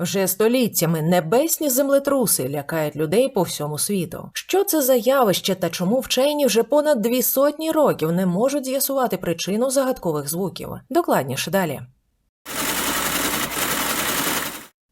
Вже століттями небесні землетруси лякають людей по всьому світу. Що це за явище та чому вчені вже понад дві сотні років не можуть з'ясувати причину загадкових звуків? Докладніше далі.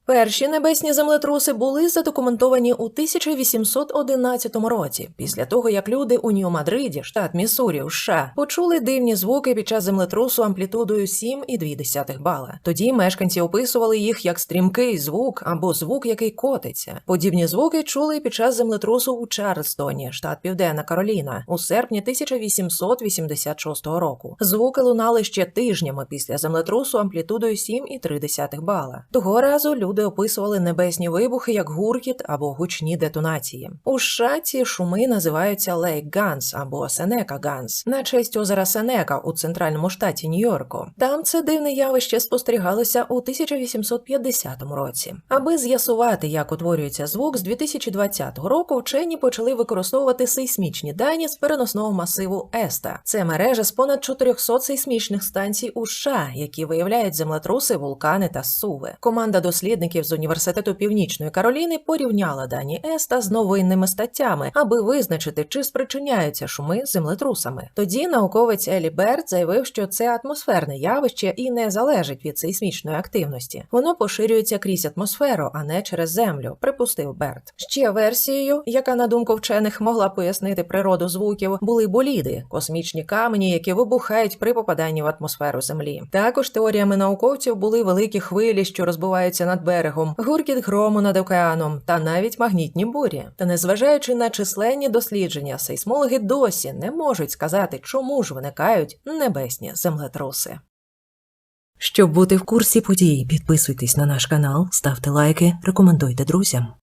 Перші небесні землетруси були задокументовані у 1811 році, після того як люди у Нью-Мадриді, штат Міссурі, у США, почули дивні звуки під час землетрусу амплітудою 7,2 бала. Тоді мешканці описували їх як стрімкий звук або звук, який котиться. Подібні звуки чули під час землетрусу у Чарльстоні, штат Південна Кароліна, у серпні 1886 року. Звуки лунали ще тижнями після землетрусу амплітудою 7,3 бала. Того разу люди описували небесні вибухи як гуркіт або гучні детонації. У США ці шуми називаються Лейк Ганс або Сенека Ганс на честь озера Сенека у центральному штаті Нью-Йорку. Там це дивне явище спостерігалося у 1850 році. Аби з'ясувати, як утворюється звук, з 2020 року вчені почали використовувати сейсмічні дані з переносного масиву Еста. Це мережа з понад 400 сейсмічних станцій у США, які виявляють землетруси, вулкани та суви. Команда дослідників з університету Північної Кароліни порівняла дані Еста з новинними статтями, аби визначити, чи спричиняються шуми землетрусами. Тоді науковець Елі Берт заявив, що це атмосферне явище і не залежить від сейсмічної активності. Воно поширюється крізь атмосферу, а не через землю, припустив Берт. Ще версією, яка на думку вчених могла пояснити природу звуків, були боліди космічні камені, які вибухають при попаданні в атмосферу Землі. Також теоріями науковців були великі хвилі, що розбиваються над берегом, гуркіт грому над океаном та навіть магнітні бурі. Та незважаючи на численні дослідження, сейсмологи досі не можуть сказати, чому ж виникають небесні землетруси. Щоб бути в курсі подій, підписуйтесь на наш канал, ставте лайки, рекомендуйте друзям.